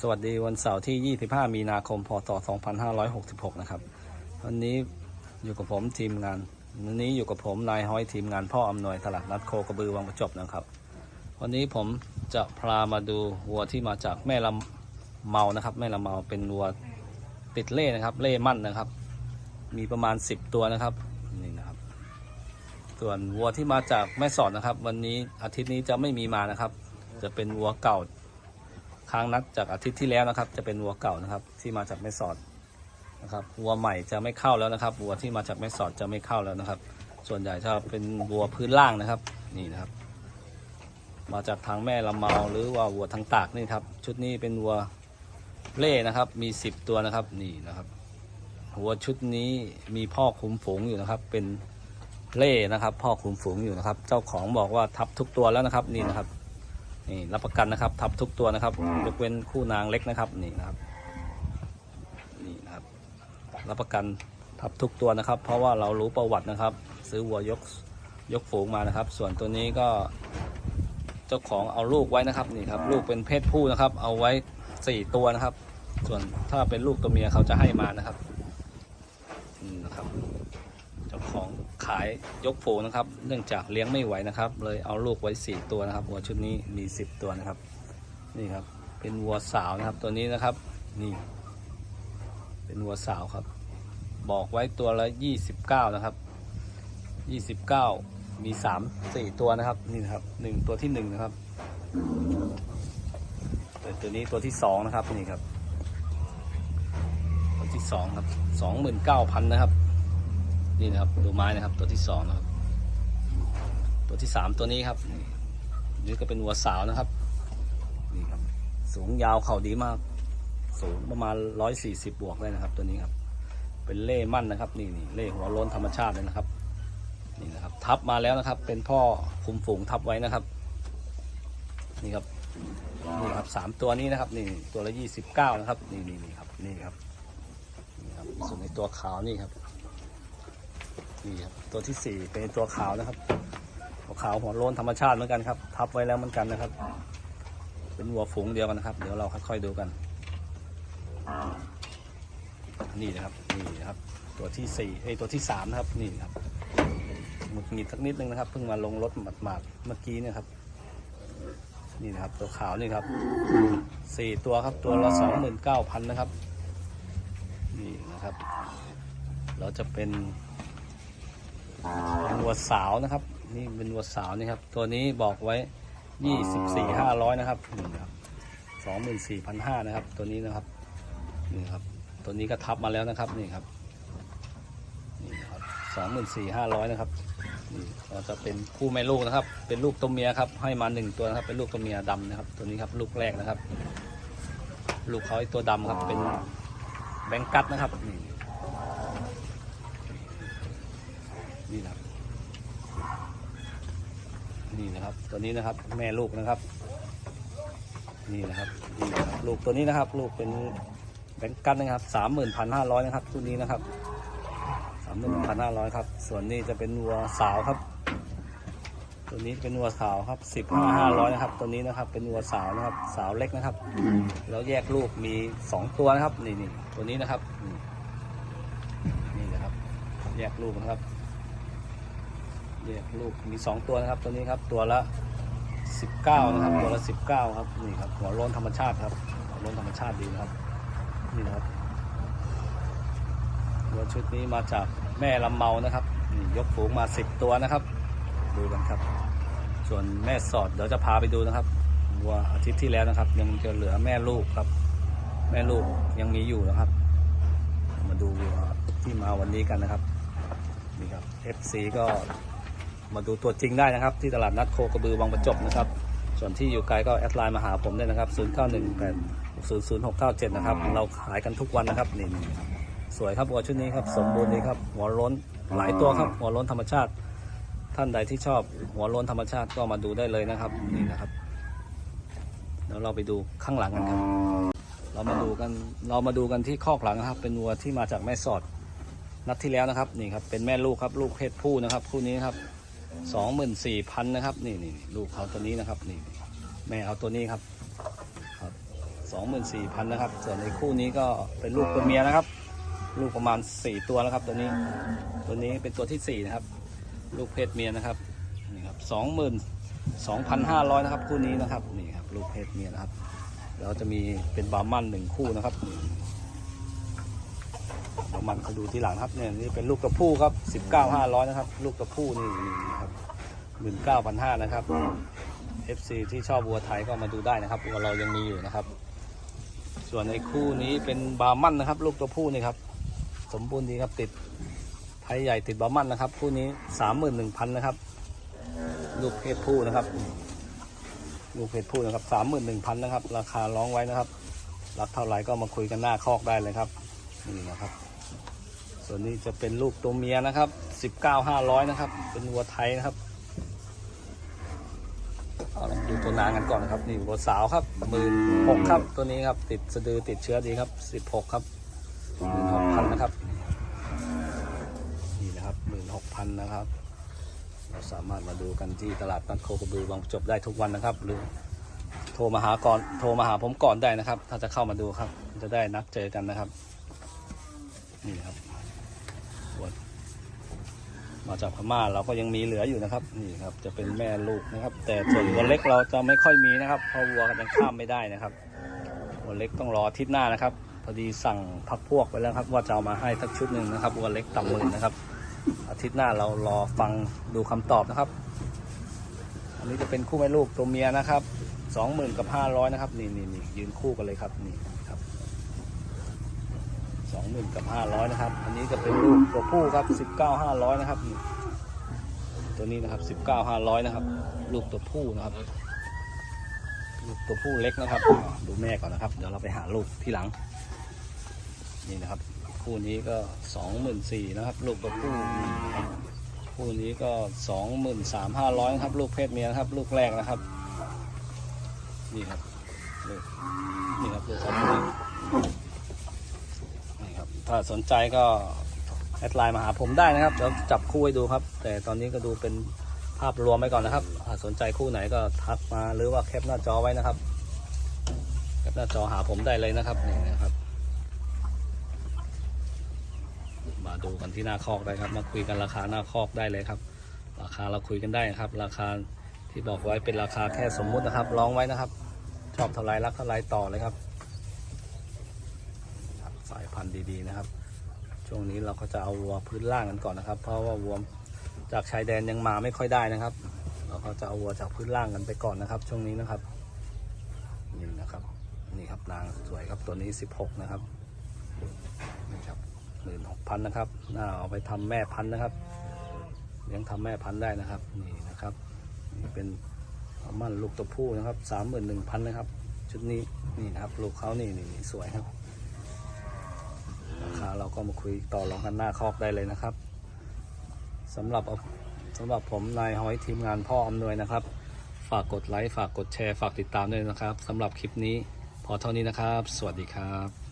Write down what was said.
สวัสดีวันเสาร์ที่ 25 มีนาคม พศ 2566 นะครับ วันนี้อยู่กับผมทีมงาน วันนี้อยู่กับผมนายห้อยทีมงานพ่ออำนวยตลาดนัดโคกระบือวังประจบนะครับ วันนี้ผมจะพามาดูวัวที่มาจากแม่ลำเมานะครับ แม่ลำเมาเป็นวัวติดเล่นะครับ เล่มั่นนะครับ มีประมาณ 10 ตัวนะครับนี่นะครับ ส่วนวัวที่มาจากแม่สอดนะครับ วันนี้อาทิตย์นี้จะไม่มีมานะครับ จะเป็นวัวเก่า ค้างนัดจากอาทิตย์ที่แล้วนะครับ จะเป็นวัวเก่านะครับ ที่มาจากแม่สอดนะครับวัวใหม่จะไม่เข้าแล้วนะครับวัวที่มาจากแม่สอดจะไม่เข้าแล้วนะครับ ส่วนใหญ่จะเป็นวัวพื้นล่างนะครับ นี่นะครับ มาจากทางแม่ลำเมาหรือว่าวัวทางตากนี่ครับ ชุดนี้เป็นวัวเล่นะครับ มี 10 ตัวนะครับนี่นะครับวัวชุดนี้มีพ่อคุมฝูงอยู่นะครับ เป็นเล่นะครับ พ่อคุมฝูงอยู่นะครับ เจ้าของบอกว่าทับทุกตัวแล้วนะครับนี่นะครับ นี่รับประกันนะครับทับทุกตัวนะครับยกเว้นคู่นางเล็กนะครับนี่นะครับนี่นะครับรับประกันทับทุกตัวนะครับ เพราะว่าเรารู้ประวัตินะครับ ซื้อวัวยกยกฝูงมานะครับ ส่วนตัวนี้ก็ เจ้าของเอาลูกไว้นะครับนี่ครับลูกเป็นเพศผู้นะครับ เอาไว้สี่ตัวนะครับ ส่วนถ้าเป็นลูกตัวเมียเขาจะให้มานะครับอืมนะครับ เจ้า ขายยกฝูงนะครับ เนื่องจากเลี้ยงไม่ไหวนะครับ เลยเอาลูกไว้สี่ตัวนะครับวัวชุดนี้มีสิบตัวนะครับ นี่ครับ เป็นวัวสาวนะครับตัวนี้นะครับ นี่ เป็นวัวสาวครับ บอกไว้ตัวละยี่สิบเก้านะครับยี่สิบเก้ามีสามสี่ตัวนะครับ นี่นะครับหนึ่งตัวที่หนึ่งนะครับต,ตัวนี้ตัวที่สองนะครับ นี่ครับ ตัวที่สองครับสองหมื่นเก้าพันนะครับ นี่นะครับดูไม้นะครับตัวที่สองนะครับ ตัวที่สามตัวนี้ครับ นี่ก็เป็นวัวสาวนะครับนี่ครับ สูงยาวเข่าดีมาก สูงประมาณร้อยสี่สิบบวกเลยนะครับ ตัวนี้ครับ เป็นเล่มั่นนะครับ นี่นี่เล่หัวล้นธรรมชาติเลยนะครับนี่นะครับ ทับมาแล้วนะครับ เป็นพ่อคุมฝูงทับไว้นะครับ นี่ครับนี่ครับสามตัวนี้นะครับ นี่ตัวละยี่สิบเก้านะครับ นี่นี่นี่ครับนี่ครับนี่ครับส่วนในตัวขาวนี่ครับ นี่ครับตัวที่สี่เป็นตัวขาวนะครับตัวขาวหัวโล้นธรรมชาติเหมือนกันครับ ทับไว้แล้วเหมือนกันนะครับ เป็นวัวฝูงเดียวกันนะครับ เดี๋ยวเราค่อยๆดูกัน นี่นะครับนี่นะครับ ตัวที่สี่เอ้ตัวที่สามนะครับนี่ครับหมุดหงิดสักนิดนึงนะครับเพิ่งมาลงรถหมาดๆเมื่อกี้เนี่ยครับนี่นะครับตัวขาวนี่ครับสี่ตัวครับตัวละสองหมื่นเก้าพันนะครับ นี่นะครับ เราจะเป็น เป็นวัวสาวนะครับ นี่เป็นวัวสาวนี่ครับ ตัวนี้บอกไว้ยี่สิบสี่ห้าร้อยนะครับนี่ครับสองหมื่นสี่พันห้านะครับ ตัวนี้นะครับนี่ครับ ตัวนี้ก็ทับมาแล้วนะครับนี่ครับนี่นะครับสองหมื่นสี่ห้าร้อยนะครับนี่เราจะเป็นคู่แม่ลูกนะครับ เป็นลูกตัวเมียครับ ให้มาหนึ่งตัวนะครับ เป็นลูกตัวเมียดำนะครับ ตัวนี้ครับลูกแรกนะครับ ลูกเขาไอ้ตัวดำครับ เป็นแบงกัดนะครับนี่ นี่นะครับ นี่นะครับ ตัวนี้นะครับ แม่ลูกนะครับ นี่นะครับนี่นะครับ ลูกตัวนี้นะครับ ลูกเป็นแบงกันนะครับสามหมื่นพันห้าร้อยนะครับตัวนี้นะครับสามหมื่นพันห้าร้อยครับ ส่วนนี้จะเป็นวัวสาวครับ ตัวนี้เป็นวัวสาวครับสิบห้าห้าร้อยนะครับ ตัวนี้นะครับ เป็นวัวสาวนะครับ สาวเล็กนะครับ แล้วแยกลูกมีสองตัวนะครับ นี่นี่ตัวนี้นะครับนี่นี่นะครับ แยกลูกนะครับ แยกลูกมีสองตัวนะครับ ตัวนี้ครับตัวละสิบเก้านะครับ ตัวละสิบเก้าครับนี่ครับหัวโล้นธรรมชาติครับหัวโล้นธรรมชาติดีนะครับนี่นะครับวัวชุดนี้มาจากแม่ลำเมานะครับนี่ยกฝูงมาสิบตัวนะครับ ดูกันครับ ส่วนแม่สอดเดี๋ยวจะพาไปดูนะครับวัวอาทิตย์ที่แล้วนะครับ ยังจะเหลือแม่ลูกครับ แม่ลูกยังมีอยู่นะครับ มาดูวัวที่มาวันนี้กันนะครับนี่ครับ FC ก็ มาดูตัวจริงได้นะครับ ที่ตลาดนัดโคกระบือวังประจบนะครับ ส่วนที่อยู่ไกลก็แอดไลน์มาหาผมได้นะครับ 0 9 1 8 0 0 6 9 7 นะครับ เราขายกันทุกวันนะครับนี่สวยครับวัวชุดนี้ครับสมบูรณ์ดีครับหัวล้นหลายตัวครับหัวล้นธรรมชาติ ท่านใดที่ชอบหัวล้นธรรมชาติก็มาดูได้เลยนะครับนี่นะครับเดี๋ยวเราไปดูข้างหลังกันครับ เรามาดูกันเรามาดูกันที่คอกหลังนะครับ เป็นวัวที่มาจากแม่สอดนัดที่แล้วนะครับนี่ครับเป็นแม่ลูกครับลูกเพศผู้นะครับคู่นี้ครับ สองหมื่นสี่พันนะครับ นี่นี่ลูกเขาตัวนี้นะครับ นี่แม่เอาตัวนี้ครับครับสองหมื่นสี่พันนะครับ ส่วนในคู่นี้ก็เป็นลูกตัวเมียนะครับ ลูกประมาณสี่ตัวแล้วครับ ตัวนี้ ตัวนี้เป็นตัวที่สี่นะครับ ลูกเพศเมียนะครับ นี่ครับสองหมื่นสองพันห้าร้อยนะครับ คู่นี้นะครับ นี่ครับ ลูกเพศเมียนะครับ แล้วจะมีเป็นบาร์มันหนึ่งคู่นะครับ มันเขาดูที่หลังครับเนี่ยนี่เป็นลูกกระพู้ครับสิบเก้าห้าร้อยนะครับ ลูกกระพู้นี่นี่ครับหมื่นเก้าพันห้านะครับ FC ที่ชอบวัวไทยก็มาดูได้นะครับวัวเรายังมีอยู่นะครับ ส่วนในคู่นี้เป็นบาร์มันนะครับ ลูกตัวผู้นี่ครับ สมบูรณ์ดีครับติดไทยใหญ่ติดบาร์มันนะครับ คู่นี้สามหมื่นหนึ่งพันนะครับ ลูกเพศผู้นะครับ ลูกเพศผู้นะครับสามหมื่นหนึ่งพันนะครับ ราคาร้องไว้นะครับ รับเท่าไหร่ก็มาคุยกันหน้าคอกได้เลยครับนี่นะครับ ส่วนนี้จะเป็นลูกตัวเมียนะครับสิบเก้าห้าร้อยนะครับ เป็นวัวไทยนะครับเอาลองดูตัวนางกันก่อนนะครับ นี่วัวสาวครับหมื่นหกครับ ตัวนี้ครับ ติดสะดือติดเชื้อดีครับสิบหกครับหมื่นหกพันนะครับ นี่นะครับหมื่นหกพันนะครับ เราสามารถมาดูกันที่ตลาดนัดโคกระบือบางจบได้ทุกวันนะครับ หรือโทรมาหาก่อนโทรมาหาผมก่อนได้นะครับ ถ้าจะเข้ามาดูครับ จะได้นัดเจอกันนะครับ นี่ครับ มาจากพม่าเราก็ยังมีเหลืออยู่นะครับ นี่ครับ จะเป็นแม่ลูกนะครับ แต่ส่วนวัวเล็กเราจะไม่ค่อยมีนะครับเพราะวัวยังข้ามไม่ได้นะครับวัวเล็กต้องรออาทิตย์หน้านะครับ พอดีสั่งพักพวกไปแล้วครับ ว่าจะเอามาให้สักชุดหนึ่งนะครับวัวเล็กต่ำหมื่นนะครับ อาทิตย์หน้าเรารอฟังดูคำตอบนะครับ อันนี้จะเป็นคู่แม่ลูกตัวเมียนะครับสองหมื่นกับห้าร้อยนะครับ นี่นี่นี่ยืนคู่กันเลยครับนี่ครับ สองหมื่นกับห้าร้อยนะครับ อันนี้จะเป็นลูกตัวผู้ครับสิบเก้าห้าร้อยนะครับ ตัวนี้นะครับสิบเก้าห้าร้อยนะครับ ลูกตัวผู้นะครับ ลูกตัวผู้เล็กนะครับ ดูแม่ก่อนนะครับ เดี๋ยวเราไปหาลูกที่หลัง นี่นะครับ คู่นี้ก็สองหมื่นสี่นะครับ ลูกตัวผู้ คู่นี้ก็สองหมื่นสามห้าร้อยครับ ลูกเพศเมียนะครับ ลูกแรกนะครับ นี่ครับ นี่ครับลูกของนี้นี่ครับ ถ้าสนใจก็แอดไลน์มาหาผมได้นะครับเดี๋ยวจับคู่ให้ดูครับ แต่ตอนนี้ก็ดูเป็นภาพรวมไว้ก่อนนะครับถ้าสนใจคู่ไหนก็ทักมาหรือว่าแคปหน้าจอไว้นะครับแคปหน้าจอหาผมได้เลยนะครับนี่นะครับ มาดูกันที่หน้าคอกได้ครับ มาคุยกันราคาหน้าคอกได้เลยครับ ราคาเราคุยกันได้นะครับ ราคาที่บอกไว้เป็นราคาแค่สมมุตินะครับร้องไว้นะครับ ชอบเท่าไรรักเท่าไรต่อเลยครับายพันดีๆนะครับ ช่วงนี้เราก็จะเอาวัวพื้นล่างกันก่อนนะครับ เพราะว่าวัวจากชายแดนยังมาไม่ค่อยได้นะครับ เราก็จะเอาวัวจากพื้นล่างกันไปก่อนนะครับ ช่วงนี้นะครับนี่นะครับนี่ครับนางสวยครับตัวนี้ 16 นะครับนี่ครับหมื่นหกพันนะครับน่าเอาไปทำแม่พันนะครับเลี้ยงทำแม่พันได้นะครับนี่นะครับนี่เป็นอัลมันลูกตัวผู้นะครับสามหมื่นหนึ่งพันนะครับ ชุดนี้นี่นะครับลูกเขานี่นี่นี่สวยครับ คาเราก็มาคุยต่อรองกันหน้าคอกได้เลยนะครับสำหรับสำหรับผมนายหอยทีมงานพ่ออำนวยนะครับ ฝากกดไลค์ฝากกดแชร์ฝากติดตามด้วยนะครับสำหรับคลิปนี้พอเท่านี้นะครับ สวัสดีครับ